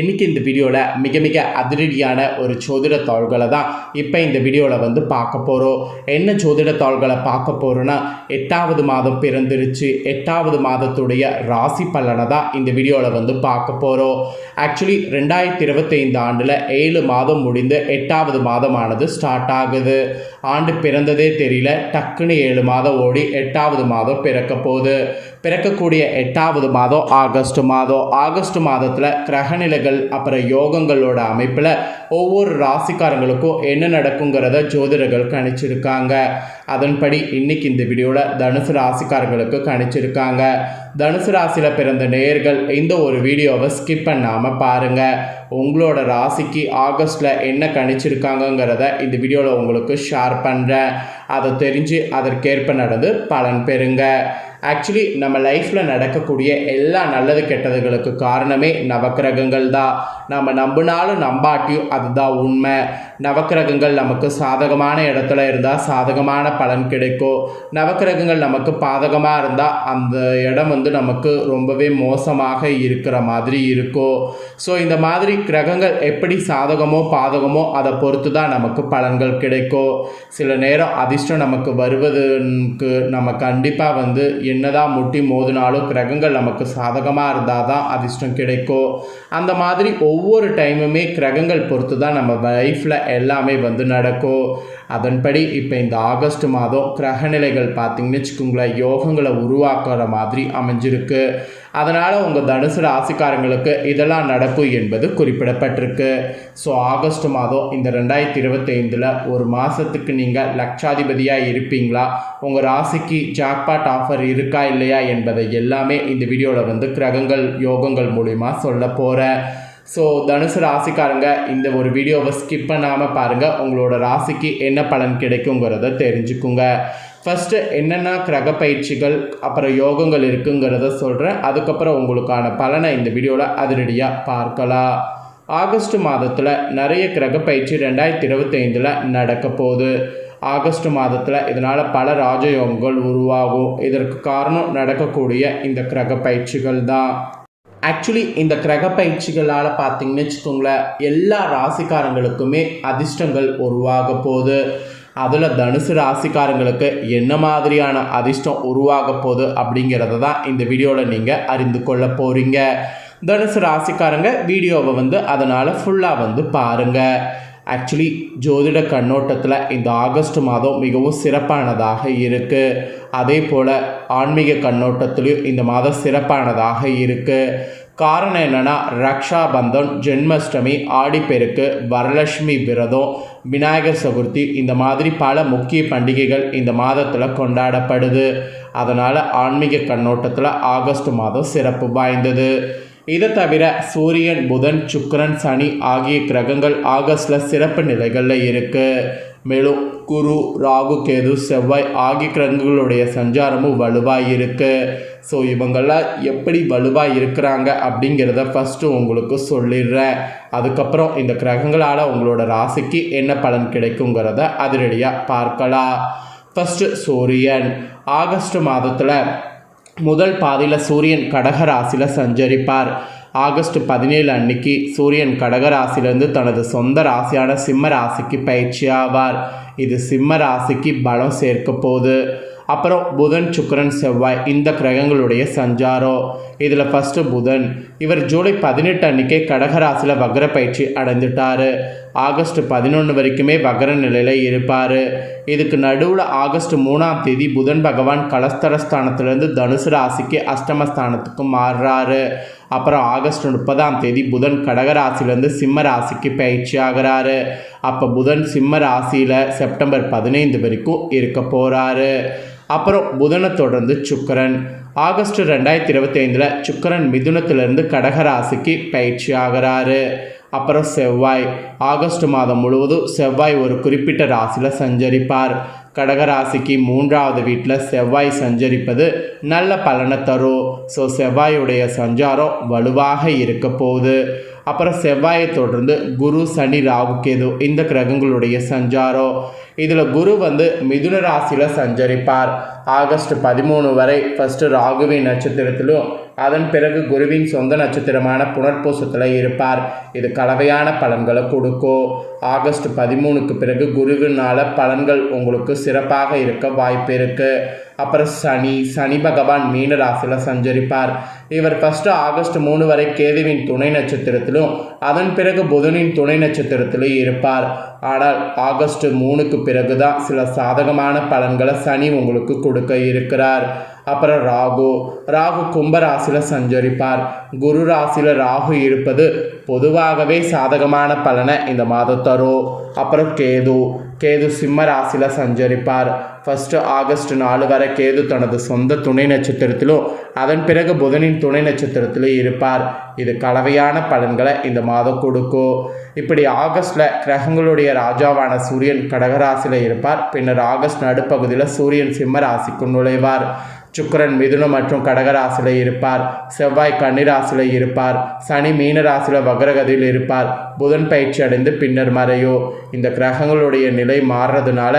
இன்னைக்கு இந்த வீடியோவில் மிக மிக அதிரடியான ஒரு ஜோதிட தாள்களை தான் இப்போ இந்த வீடியோவில் வந்து பார்க்க போகிறோம் என்ன ஜோதிட தாள்களை பார்க்க போகிறோன்னா எட்டாவது மாதம் பிறந்துருச்சு. எட்டாவது மாதத்துடைய ராசி பலனை தான் இந்த வீடியோவில் வந்து பார்க்க போகிறோம் ஆக்சுவலி ரெண்டாயிரத்தி இருபத்தைந்து ஆண்டில் ஏழு மாதம் முடிந்து எட்டாவது மாதமானது ஸ்டார்ட் ஆகுது. ஆண்டு பிறந்ததே தெரியல. டக்குன்னு ஏழு மாதம் ஓடி எட்டாவது மாதம் பிறக்க போகுது. பிறக்கக்கூடிய எட்டாவது மாதம் ஆகஸ்ட் மாதம். ஆகஸ்ட் மாதத்தில் கிரகநிலை கிரகநிலைகள் அப்புறம் யோகங்களோட அமைப்பில் ஒவ்வொரு ராசிக்காரங்களுக்கும் என்ன நடக்குங்கிறத ஜோதிடர்கள் கணிச்சிருக்காங்க. அதன்படி இன்னைக்கு இந்த வீடியோவில் தனுசு ராசிக்காரங்களுக்கு கணிச்சிருக்காங்க. தனுசு ராசியில் பிறந்த நேயர்கள் இந்த ஒரு வீடியோவை ஸ்கிப் பண்ணாமல் பாருங்கள் உங்களோட ராசிக்கு ஆகஸ்ட்டில் என்ன கணிச்சிருக்காங்கங்கிறத இந்த வீடியோவில் உங்களுக்கு ஷேர் பண்ணுறேன் அதை தெரிஞ்சு அதற்கேற்ப நடந்து பலன் பெறுங்க. ஆக்சுவலி நம்ம லைஃப்பில் நடக்கக்கூடிய எல்லா நல்லது கெட்டதுகளுக்கு காரணமே நவக்கிரகங்கள் தான். நம்ம நம்பினாலும் நம்பாட்டியும் அதுதான் உண்மை. நவக்கிரகங்கள் நமக்கு சாதகமான இடத்துல இருந்தால் சாதகமான பலன் கிடைக்கும். நவக்கிரகங்கள் நமக்கு பாதகமாக இருந்தால் அந்த இடம் வந்து நமக்கு ரொம்பவே மோசமாக இருக்கிற மாதிரி இருக்கும். ஸோ இந்த மாதிரி கிரகங்கள் எப்படி சாதகமோ பாதகமோ அதை பொறுத்து தான் நமக்கு பலன்கள் கிடைக்கும். சில நேரம் அதிர்ஷ்டம் நமக்கு வருவதற்கு நம்ம கண்டிப்பாக வந்து என்னதான் முட்டி மோதினாலும் கிரகங்கள் நமக்கு சாதகமாக இருந்தால் தான் அதிர்ஷ்டம் கிடைக்கும். அந்த மாதிரி ஒவ்வொரு டைமுமே கிரகங்கள் பொறுத்து தான் நம்ம லைஃப்பில் எல்லாமே வந்து நடக்கும். அதன்படி இப்போ இந்த ஆகஸ்ட் மாதம் கிரகநிலைகள் பார்த்திங்கன்னு வச்சுக்கோங்களேன் யோகங்களை உருவாக்குற மாதிரி அமைஞ்சிருக்கு. அதனால் உங்கள் தனுசு ராசிக்காரங்களுக்கு இதெல்லாம் நடக்கும் என்பது குறிப்பிடப்பட்டிருக்கு. ஸோ ஆகஸ்ட் மாதம் இந்த ரெண்டாயிரத்தி இருபத்தைந்தில் ஒரு மாதத்துக்கு நீங்கள் லட்சாதிபதியாக இருப்பீங்களா? உங்கள் ராசிக்கு ஜாக்பாட் ஆஃபர் இருக்கா இல்லையா என்பதை எல்லாமே இந்த வீடியோவில் வந்து கிரகங்கள் யோகங்கள் மூலிமா சொல்ல போகிறேன் ஸோ தனுசு ராசிக்காரங்க இந்த ஒரு வீடியோவை ஸ்கிப் பண்ணாமல் பாருங்கள் உங்களோட ராசிக்கு என்ன பலன் கிடைக்குங்கிறத தெரிஞ்சுக்குங்க. ஃபஸ்ட்டு என்னென்ன கிரக பயிற்சிகள் அப்புறம் யோகங்கள் இருக்குங்கிறத சொல்கிறேன் அதுக்கப்புறம் உங்களுக்கான பலனை இந்த வீடியோவில் அதிரடியாக பார்க்கலாம். ஆகஸ்ட் மாதத்தில் நிறைய கிரக பயிற்சி ரெண்டாயிரத்தி இருபத்தைந்தில் நடக்க போகுது. ஆகஸ்ட் மாதத்தில் இதனால் பல ராஜயோகங்கள் உருவாகும். இதற்கு காரணம் நடக்கக்கூடிய இந்த கிரக பயிற்சிகள் தான். ஆக்சுவலி இந்த கிரக பயிற்சிகளால் பார்த்தீங்கன்னு வச்சுக்கோங்களேன் எல்லா ராசிக்காரங்களுக்குமே அதிர்ஷ்டங்கள் உருவாக போகுது. அதில் தனுசு ராசிக்காரங்களுக்கு என்ன மாதிரியான அதிர்ஷ்டம் உருவாக போகுது அப்படிங்கிறத தான் இந்த வீடியோவில் நீங்கள் அறிந்து கொள்ள போகிறீங்க தனுசு ராசிக்காரங்க வீடியோவை வந்து அதனால் ஃபுல்லாக வந்து பாருங்கள் ஆக்சுவலி ஜோதிட கண்ணோட்டத்தில் இந்த ஆகஸ்ட் மாதம் மிகவும் சிறப்பானதாக இருக்குது அதே போல் ஆன்மீக கண்ணோட்டத்திலையும் இந்த மாதம் சிறப்பானதாக இருக்குது காரணம் என்னென்னா ரக்ஷாபந்தன் ஜென்மாஷ்டமி ஆடிப்பெருக்கு வரலட்சுமி விரதம் விநாயகர் சதுர்த்தி இந்த மாதிரி பல முக்கிய பண்டிகைகள் இந்த மாதத்தில் கொண்டாடப்படுது. அதனால் ஆன்மீக கண்ணோட்டத்தில் ஆகஸ்ட் மாதம் சிறப்பு வாய்ந்தது. இதை தவிர சூரியன் புதன் சுக்கிரன் சனி ஆகிய கிரகங்கள் ஆகஸ்டில் சிறப்பு நிலைகளில் இருக்குது மேலும் குரு ராகு கேது செவ்வாய் ஆகிய கிரகங்களுடைய சஞ்சாரமும் வலுவாக இருக்குது ஸோ இவங்கெல்லாம் எப்படி வலுவாக இருக்கிறாங்க அப்படிங்கிறத ஃபஸ்ட்டு உங்களுக்கு சொல்லிடுறேன். அதுக்கப்புறம் இந்த கிரகங்களால் உங்களோட ராசிக்கு என்ன பலன் கிடைக்குங்கிறத அதிரடியாக பார்க்கலாம். ஃபஸ்ட்டு சூரியன். ஆகஸ்ட் மாதத்தில் முதல் பாதியில் சூரியன் கடகராசியில் சஞ்சரிப்பார். ஆகஸ்ட் பதினேழு அன்னைக்கு சூரியன் கடகராசிலிருந்து தனது சொந்த ராசியான சிம்ம ராசிக்கு பயிற்சி ஆவார். இது சிம்ம ராசிக்கு பலம் சேர்க்க போகுது. அப்புறம் புதன் சுக்கரன் செவ்வாய் இந்த கிரகங்களுடைய சஞ்சாரம் இதில் ஃபஸ்ட்டு புதன். இவர் ஜூலை பதினெட்டு அன்றைக்கே கடகராசியில் வக்ர பயிற்சி அடைந்துட்டார். ஆகஸ்ட் பதினொன்று வரைக்குமே வகர நிலையில் இருப்பார். இதுக்கு நடுவில் ஆகஸ்ட் மூணாம் தேதி புதன் பகவான் கலஸ்தரஸ்தானத்திலேருந்து தனுசு ராசிக்கு அஷ்டமஸ்தானத்துக்கு மாறுறாரு. அப்புறம் ஆகஸ்ட் முப்பதாம் தேதி புதன் கடகராசிலேருந்து சிம்ம ராசிக்கு பயிற்சி ஆகிறாரு. அப்போ புதன் சிம்ம ராசியில் செப்டம்பர் பதினைந்து வரைக்கும் இருக்க போகிறாரு அப்புறம் புதனை தொடர்ந்து சுக்கரன். ஆகஸ்ட் ரெண்டாயிரத்தி இருபத்தி ஐந்தில் சுக்கரன் மிதுனத்திலிருந்து கடகராசிக்கு பயிற்சி ஆகிறாரு. அப்புறம் செவ்வாய். ஆகஸ்ட் மாதம் முழுவதும் செவ்வாய் ஒரு குறிப்பிட்ட ராசியில் சஞ்சரிப்பார். கடகராசிக்கு மூன்றாவது வீட்டில் செவ்வாய் சஞ்சரிப்பது நல்ல பலனை தரும். ஸோ செவ்வாயுடைய சஞ்சாரம் வலுவாக இருக்க போகுது. அப்புறம் செவ்வாயை தொடர்ந்து குரு சனி ராகு கேது இந்த கிரகங்களுடைய சஞ்சாரம். இதில் குரு வந்து மிதுன ராசியில் சஞ்சரிப்பார். ஆகஸ்ட் பதிமூணு வரை ஃபஸ்ட்டு ராகுவின் நட்சத்திரத்திலும் அதன் பிறகு குருவின் சொந்த நட்சத்திரமான புனர்பூசத்தில் இருப்பார். இது கலவையான பலன்களை கொடுக்கும் ஆகஸ்ட் பதிமூணுக்கு பிறகு குருவினால பலன்கள் உங்களுக்கு சிறப்பாக இருக்க வாய்ப்பு இருக்குது அப்புறம் சனி சனி பகவான் மீன ராசியில் சஞ்சரிப்பார். இவர் ஃபஸ்ட்டு ஆகஸ்ட் மூணு வரை கேதுவின் துணை நட்சத்திரத்திலும் அதன் பிறகு புதனின் துணை நட்சத்திரத்திலும் இருப்பார். ஆனால் ஆகஸ்ட் மூணுக்கு பிறகு தான் சில சாதகமான பலன்களை சனி உங்களுக்கு கொடுக்க இருக்கிறார். அப்புறம் ராகு. ராகு கும்ப ராசியில் சஞ்சரிப்பார். குரு ராசியில் ராகு இருப்பது பொதுவாகவே சாதகமான பலனை இந்த மாதம் தரும். அப்புறம் கேது. கேது சிம்ம ராசியில் சஞ்சரிப்பார். ஃபஸ்ட்டு ஆகஸ்ட் நாலு வரை கேது தனது சொந்த துணை நட்சத்திரத்திலும் அதன் பிறகு புதனின் துணை நட்சத்திரத்திலும் இருப்பார். இது கலவையான பலன்களை இந்த மாதம் கொடுக்கும். இப்படி ஆகஸ்டில் கிரகங்களுடைய ராஜாவான சூரியன் கடகராசியில் இருப்பார். பின்னர் ஆகஸ்ட் நடுப்பகுதியில் சூரியன் சிம்ம ராசிக்கு நுழைவார். சுக்கரன் மிதுனம் மற்றும் கடகராசியில் இருப்பார். செவ்வாய் கன்னிராசியில் இருப்பார். சனி மீன வக்ரகதியில் இருப்பார். புதன் பயிற்சி அடைந்து பின்னர் மறையோ. இந்த கிரகங்களுடைய நிலை மாறுறதுனால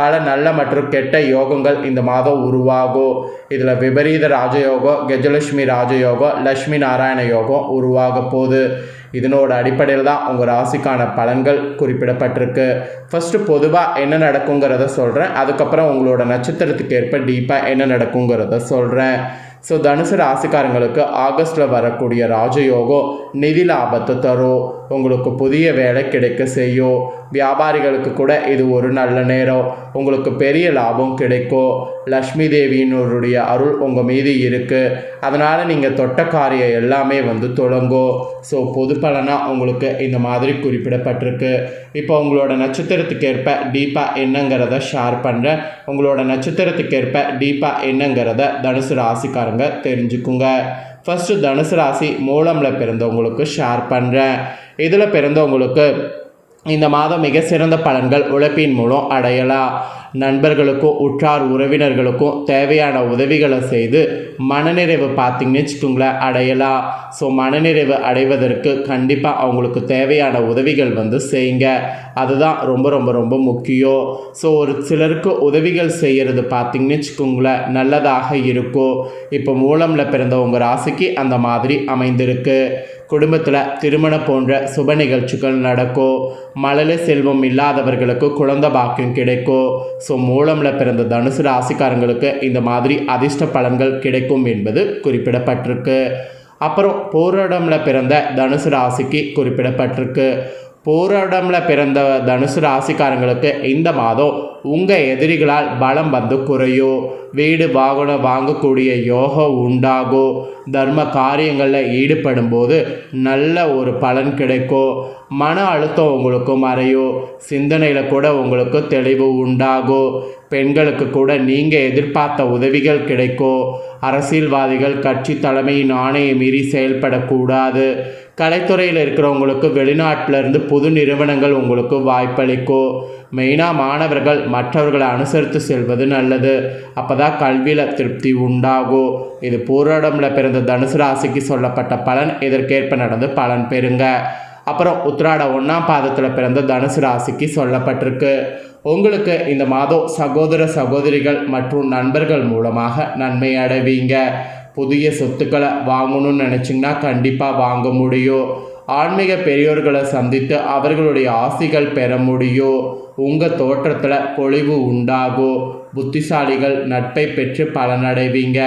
பல நல்ல மற்றும் கெட்ட யோகங்கள் இந்த மாதம் உருவாகும் இதில் விபரீத ராஜயோகம் கஜலட்சுமி ராஜயோகம் லக்ஷ்மி நாராயண யோகம் உருவாக போகுது. இதனோட அடிப்படையில் தான் உங்கள் ராசிக்கான பலன்கள் குறிப்பிடப்பட்டிருக்கு. ஃபஸ்ட்டு பொதுவாக என்ன நடக்குங்கிறத சொல்கிறேன் அதுக்கப்புறம் உங்களோட நட்சத்திரத்துக்கு ஏற்ப டீப்பாக என்ன நடக்குங்கிறத சொல்கிறேன் ஸோ தனுசு ராசிக்காரங்களுக்கு ஆகஸ்ட்டில் வரக்கூடிய ராஜயோகம் நிதி லாபத்தை தரும். உங்களுக்கு புதிய வேலை கிடைக்க செய்யும் வியாபாரிகளுக்கு கூட இது ஒரு நல்ல நேரம். உங்களுக்கு பெரிய லாபம் கிடைக்கும் லக்ஷ்மி தேவியினுடைய அருள் உங்கள் மீது இருக்குது அதனால் நீங்கள் தொட்ட காரியம் எல்லாமே வந்து தொடங்கும் ஸோ பொது பலனாக உங்களுக்கு இந்த மாதிரி குறிப்பிடப்பட்டிருக்கு. இப்போ உங்களோட நட்சத்திரத்துக்கு ஏற்ப டீப்பாக என்னங்கிறத ஷேர் பண்ணுறேன் உங்களோட நட்சத்திரத்துக்கு ஏற்ப டீப்பாக என்னங்கிறத தனுசு ராசிக்காரங்க தெரிஞ்சுக்குங்க. ஃபஸ்ட்டு தனுசு ராசி மூலமில் பிறந்தவங்களுக்கு ஷேர் பண்ணுறேன் இதில் பிறந்தவங்களுக்கு இந்த மாதம் மிக சிறந்த பலன்கள் உழைப்பின் மூலம் அடையலாம். நண்பர்களுக்கும் உற்றார் உறவினர்களுக்கும் தேவையான உதவிகளை செய்து மனநிறைவு பார்த்தீங்கன்னு வச்சுக்கோங்களேன் அடையலாம் ஸோ மனநிறைவு அடைவதற்கு கண்டிப்பாக அவங்களுக்கு தேவையான உதவிகள் வந்து செய்யுங்க. அதுதான் ரொம்ப ரொம்ப ரொம்ப முக்கியம் ஸோ ஒரு சிலருக்கு உதவிகள் செய்கிறது பார்த்திங்கன்னு வச்சுக்கோங்களேன் நல்லதாக இருக்கும் இப்போ மூலமில் பிறந்த உங்கள் ராசிக்கு அந்த மாதிரி அமைந்திருக்கு. குடும்பத்தில் திருமணம் போன்ற சுப நிகழ்ச்சிகள் நடக்கும் மழலை செல்வம் இல்லாதவர்களுக்கு குழந்தை பாக்கியம் கிடைக்கும் ஸோ மூலமில் பிறந்த தனுசு ராசிக்காரங்களுக்கு இந்த மாதிரி அதிர்ஷ்ட பலன்கள் கிடைக்கும் என்பது குறிப்பிடப்பட்டிருக்கு. அப்புறம் போராடமில் பிறந்த தனுசு ராசிக்கு குறிப்பிடப்பட்டிருக்கு. போராடமில் பிறந்த தனுசு ராசிக்காரங்களுக்கு இந்த மாதம் உங்கள் எதிரிகளால் பலம் வந்து குறையும் வீடு வாகனம் வாங்கக்கூடிய யோகம் உண்டாகும் தர்ம காரியங்களில் ஈடுபடும் போது நல்ல ஒரு பலன் கிடைக்கும் மன அழுத்தம் உங்களுக்கு மறையும் சிந்தனையில் கூட உங்களுக்கு தெளிவு உண்டாகும் பெண்களுக்கு கூட நீங்கள் எதிர்பார்த்த உதவிகள் கிடைக்கும் அரசியல்வாதிகள் கட்சி தலைமையின் ஆணையை மீறி செயல்படக்கூடாது. கலைத்துறையில் இருக்கிறவங்களுக்கு வெளிநாட்டிலிருந்து புது நிறுவனங்கள் உங்களுக்கு வாய்ப்பளிக்கும் மெயினாக மாணவர்கள் மற்றவர்களை அனுசரித்து செல்வது நல்லது. அப்போ தான் கல்வியில் திருப்தி உண்டாகும் இது பூராடமில் பிறந்த தனுசு ராசிக்கு சொல்லப்பட்ட பலன். இதற்கேற்ப நடந்து பலன் பெறுங்க. அப்புறம் உத்ராட ஒன்றாம் பாதத்தில் பிறந்த தனுசு ராசிக்கு சொல்லப்பட்டிருக்கு. உங்களுக்கு இந்த மாதம் சகோதர சகோதரிகள் மற்றும் நண்பர்கள் மூலமாக நன்மை அடைவீங்க. புதிய சொத்துக்களை வாங்கணும்னு நினச்சிங்கன்னா கண்டிப்பாக வாங்க முடியும். ஆன்மீக பெரியோர்களை சந்தித்து அவர்களுடைய ஆசைகள் பெற முடியும். உங்கள் தோற்றத்தில் பொழிவு உண்டாகும். புத்திசாலிகள் நட்பை பெற்று பலனடைவீங்க.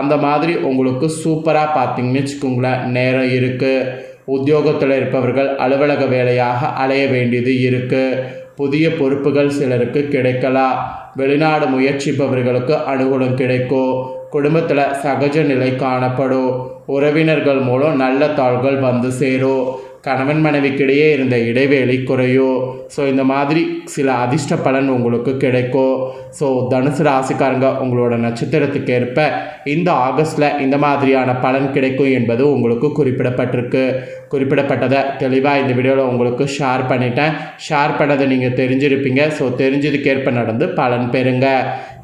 அந்த மாதிரி உங்களுக்கு சூப்பராக பார்த்தீங்கன்னு வச்சுக்கோங்களேன் நேரம் இருக்குது உத்தியோகத்தில் இருப்பவர்கள் அலுவலக வேலையாக அலைய வேண்டியது இருக்குது புதிய பொறுப்புகள் சிலருக்கு கிடைக்கலாம் வெளிநாடு முயற்சிப்பவர்களுக்கு அனுகூலம் கிடைக்கும் குடும்பத்தில் சகஜ நிலை காணப்படும் உறவினர்கள் மூலம் நல்ல தாள்கள் வந்து சேரும் கணவன் மனைவிக்கிடையே இருந்த இடைவேளை குறையும் ஸோ இந்த மாதிரி சில அதிர்ஷ்ட பலன் உங்களுக்கு கிடைக்கும் ஸோ தனுசு ராசிக்காரங்க உங்களோட நட்சத்திரத்துக்கு ஏற்ப இந்த ஆகஸ்டில் இந்த மாதிரியான பலன் கிடைக்கும் என்பது உங்களுக்கு குறிப்பிடப்பட்டிருக்கு. குறிப்பிடப்பட்டதை தெளிவாக இந்த வீடியோவில் உங்களுக்கு ஷேர் பண்ணிட்டேன். ஷேர் பண்ணதை நீங்கள் தெரிஞ்சிருப்பீங்க. ஸோ தெரிஞ்சதுக்கேற்ப நடந்து பலன் பெறுங்க.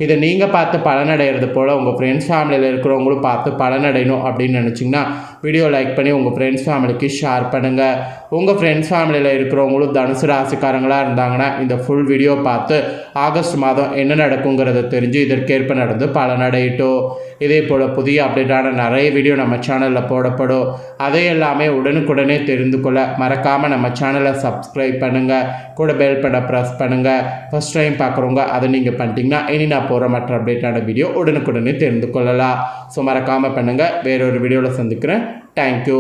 இதை நீங்கள் பார்த்து பலனடைகிறது போல் உங்கள் ஃப்ரெண்ட்ஸ் ஃபேமிலியில் இருக்கிறவங்களும் பார்த்து பலனடையணும் அப்படின்னு நினச்சிங்கன்னா வீடியோ லைக் பண்ணி உங்கள் ஃப்ரெண்ட்ஸ் ஃபேமிலிக்கு ஷேர் பண்ணுங்கள் உங்கள் ஃப்ரெண்ட்ஸ் ஃபேமிலியில் இருக்கிறவங்களும் தனுசு ராசிக்காரங்களாக இருந்தாங்கன்னா இந்த ஃபுல் வீடியோ பார்த்து ஆகஸ்ட் மாதம் என்ன நடக்குங்கிறத தெரிஞ்சு இதற்கேற்ப நடந்து பலனடையிட்டோம். இதே போல் புதிய அப்டேட்டான நிறைய வீடியோ நம்ம சேனலில் போடப்படும். அதை எல்லாமே உடனுக்குடனே தெரிந்து கொள்ள மறக்காமல் நம்ம சேனலை சப்ஸ்கிரைப் பண்ணுங்கள் கூட பெல் பண்ண ப்ரெஸ் பண்ணுங்கள் ஃபஸ்ட் டைம் பார்க்குறவங்க அதை நீங்கள் பண்ணிட்டீங்கன்னா இனி நான் போகிற மற்ற அப்டேட்டான வீடியோ உடனுக்குடனே தெரிந்து கொள்ளலாம். ஸோ மறக்காமல் பண்ணுங்கள் வேறொரு வீடியோவில் சந்திக்கிறேன். தேங்க்யூ